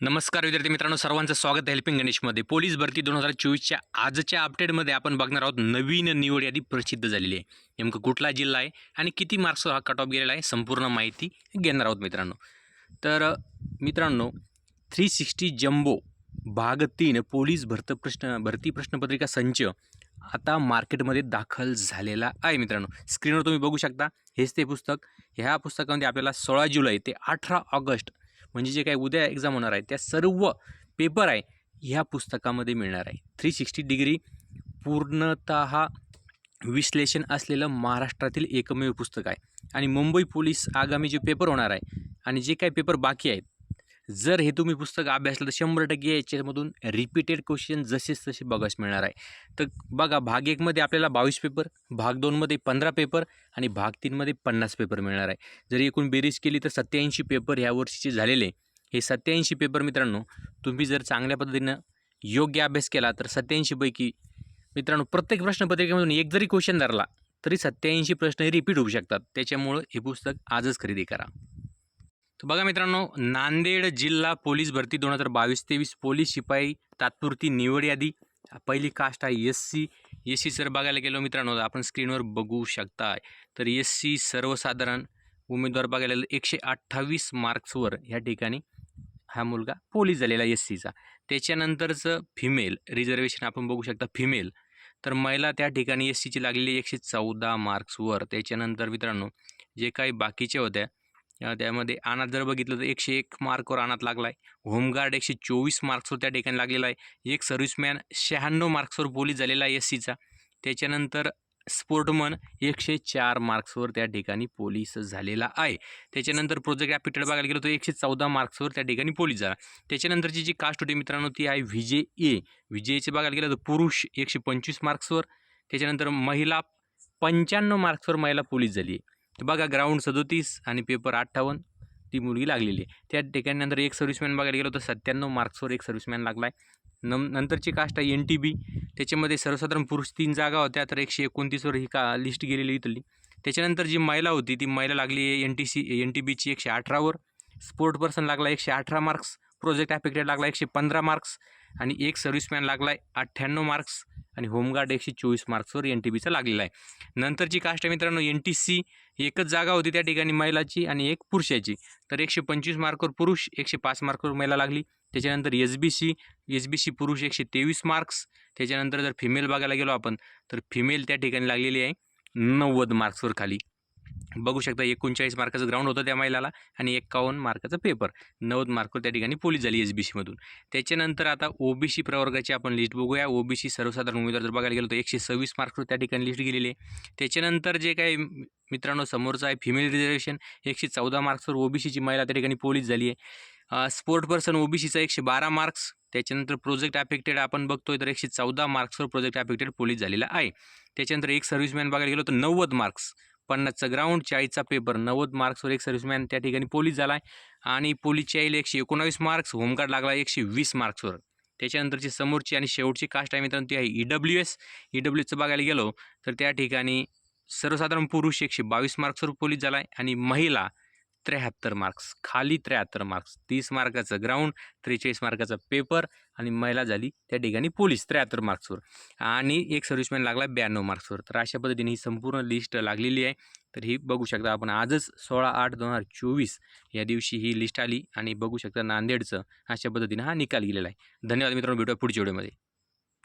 नमस्कार विद्यार्थी मित्रांनो सर्वांचं स्वागत आहे हेल्पिंग गणेशमध्ये पोलीस भरती दोन हजार चोवीसच्या आजच्या अपडेटमध्ये आपण बघणार आहोत नवीन निवड यादी प्रसिद्ध झालेली आहे. नेमकं कुठला जिल्हा आहे आणि किती मार्क्सवर हा कट ऑफ गेलेला आहे संपूर्ण माहिती घेणार आहोत मित्रांनो. तर मित्रांनो थ्री सिक्स्टी जम्बो भाग तीन पोलीस भरत प्रश्न भरती प्रश्नपत्रिका संच आता मार्केटमध्ये दाखल झालेला आहे मित्रांनो. स्क्रीनवर तुम्ही बघू शकता हेच ते पुस्तक. ह्या पुस्तकामध्ये आपल्याला सोळा जुलै ते अठरा ऑगस्ट म्हणजे जे काही उद्या एक्झाम होणार आहे त्या सर्व पेपर आहे ह्या पुस्तकामध्ये मिळणार आहे. थ्री सिक्स्टी डिग्री पूर्णत विश्लेषण असलेलं महाराष्ट्रातील एकमेव पुस्तक आहे. आणि मुंबई पोलीस आगामी जे पेपर होणार आहे आणि जे काही पेपर बाकी आहेत जर हे तुम्ही पुस्तक अभ्यासलं तर शंभर टक्के याच्यामधून रिपीटेड क्वेश्चन जसेच तसे बघास मिळणार आहे. तर बघा भाग एकमध्ये आपल्याला बावीस पेपर भाग दोनमध्ये पंधरा पेपर आणि भाग तीनमध्ये पन्नास पेपर मिळणार आहे. जर एकूण बेरीज केली तर सत्याऐंशी पेपर ह्या वर्षीचे झालेले. हे सत्याऐंशी पेपर मित्रांनो तुम्ही जर चांगल्या पद्धतीनं योग्य अभ्यास केला तर सत्याऐंशीपैकी मित्रांनो प्रत्येक प्रश्नपत्रिकेमधून एक जरी क्वेश्चन धरला तरी सत्याऐंशी प्रश्न हे रिपीट होऊ शकतात. त्याच्यामुळं हे पुस्तक आजच खरेदी करा. तर बघा मित्रांनो नांदेड जिल्हा पोलीस भरती दोन हजार बावीस तेवीस पोलीस शिपाई तात्पुरती निवड यादी. पहिली कास्ट आहे एस सी एस सी जर बघायला गेलो मित्रांनो आपण स्क्रीनवर बघू शकता तर एस सी सर्वसाधारण उमेदवार बघायला गेलं एकशे अठ्ठावीस मार्क्सवर ह्या ठिकाणी हा मुलगा पोलीस झालेला एस सीचा त्याच्यानंतरचं फिमेल रिझर्वेशन आपण बघू शकता फिमेल तर महिला त्या ठिकाणी एस सीची लागलेली एकशे चौदा मार्क्सवर. त्याच्यानंतर मित्रांनो जे काही बाकीच्या होत्या त्यामध्ये अनाथ जर बघितलं तर एकशे एक मार्कवर अनाथ लागला आहे होमगार्ड एकशे चोवीस मार्क्सवर त्या ठिकाणी लागलेला आहे. एक सर्व्हिसमॅन शहाण्णव मार्क्सवर पोलीस झालेला आहे एस सीचा. त्याच्यानंतर स्पोर्टमन एकशे चार मार्क्सवर त्या ठिकाणी पोलीस झालेला आहे. त्याच्यानंतर प्रोजेक्ट ॲपिटेड बघायला गेलो तर एकशे चौदा मार्क्सवर त्या ठिकाणी पोलीस झाला. त्याच्यानंतरची जी कास्ट होती मित्रांनो ती आहे व्हिजे ए. विजेचे बघायला गेलं तर पुरुष एकशे पंचवीस मार्क्सवर त्याच्यानंतर महिला पंच्याण्णव मार्क्सवर महिला पोलीस झाली आहे. बघा ग्राउंड सदोतीस आणि पेपर अठ्ठावन्न ती मुलगी लागलेली आहे. त्या ठिकाणी नंतर एक सर्व्हिसमॅन बघायला गेलो तर सत्त्याण्णव मार्क्सवर एक सर्व्हिसमॅन लागला आहे नम नंतरची कास्ट आहे एन टी बी त्याच्यामध्ये सर्वसाधारण पुरुष तीन जागा होत्या तर एकशे एकोणतीसवर ही का लिस्ट गेलेली इथली. त्याच्यानंतर जी महिला होती ती महिला लागली आहे N T C N T बीची एकशे अठरावर. स्पोर्ट पर्सन लागला एकशे अठरा मार्क्स प्रोजेक्ट ॲफेक्टेड लागला एकशे पंधरा मार्क्स आणि एक सर्व्हिसमॅन लागला आहे अठ्ठ्याण्णव मार्क्स आणि होमगार्ड एकशे चोवीस मार्क्सवर एन टी बीचा लागलेला आहे. नंतरची कास्ट आहे मित्रांनो एन टी सी. एकच जागा होती त्या ठिकाणी महिलाची आणि एक पुरुषाची. तर एकशे पंचवीस मार्कवर पुरुष एकशे पाच मार्कवर महिला लागली. त्याच्यानंतर S B C S B C पुरुष एकशे तेवीस मार्क्स. त्याच्यानंतर जर फिमेल बघायला गेलो आपण तर फिमेल त्या ठिकाणी लागलेली आहे नव्वद मार्क्सवर खाली. बघू शकता एकोणचाळीस मार्काचं ग्राउंड होतं त्या महिलाला आणि एक्कावन्न मार्काचा पेपर नव्वद मार्कवर त्या ठिकाणी पोलीस झाली एस बी सीमधून त्याच्यानंतर आता ओबीसी प्रवर्गाची आपण लिस्ट बघूया. ओबीसी सर्वसाधारण उमेदवार जर बघायला गेलो तर एकशे सव्वीस मार्क्सवर त्या ठिकाणी लिस्ट गेलेली आहे. त्याच्यानंतर जे काही मित्रांनो समोरचं आहे फिमेल रिझर्वेशन एकशे चौदा मार्क्सवर ओबीसीची महिला त्या ठिकाणी पोलीस झाली आहे. स्पोर्ट पर्सन ओबीसीचा एकशे बारा मार्क्स त्याच्यानंतर प्रोजेक्ट अफेक्टेड आपण बघतोय तर एकशे चौदा मार्क्सवर प्रोजेक्ट अफेक्टेड पोलीस झालेला आहे. त्याच्यानंतर एक सर्व्हिसमॅन बघायला गेलो तर नव्वद मार्क्स पन्नासचा ग्राउंड चाळीसचा पेपर नव्वद मार्क्सवर एक सर्व्हिसमॅन त्या ठिकाणी पोलीस झाला आहे आणि पोलीसच्या येईल एकशे एकोणावीस मार्क्स होमगार्ड लागला एकशे वीस मार्क्सवर त्याच्यानंतरची समोरची आणि शेवटची कास्ट आहे मित्रांनो ती आहे E W S E W एसचं बघायला गेलो तर त्या ठिकाणी सर्वसाधारण पुरुष एकशे बावीस मार्क्सवर पोलीस झाला आहे आणि महिला त्र्याहत्तर मार्क्स खाली त्र्याहत्तर मार्क्स तीस मार्काचं ग्राउंड त्रेचाळीस मार्काचा पेपर आणि महिला झाली त्या ठिकाणी पोलीस त्र्याहत्तर मार्क्सवर आणि एक सर्व्हिसमॅन लागला ब्याण्णव मार्क्सवर तर अशा पद्धतीने ही संपूर्ण लिस्ट लागलेली आहे. तर ही बघू शकता आपण आजच सोळा आठ दोन हजार चोवीस या दिवशी ही लिस्ट आली आणि बघू शकता नांदेडचं अशा पद्धतीने हा निकाल गेलेला आहे. धन्यवाद मित्रांनो भेटूया पुढच्या व्हिडिओमध्ये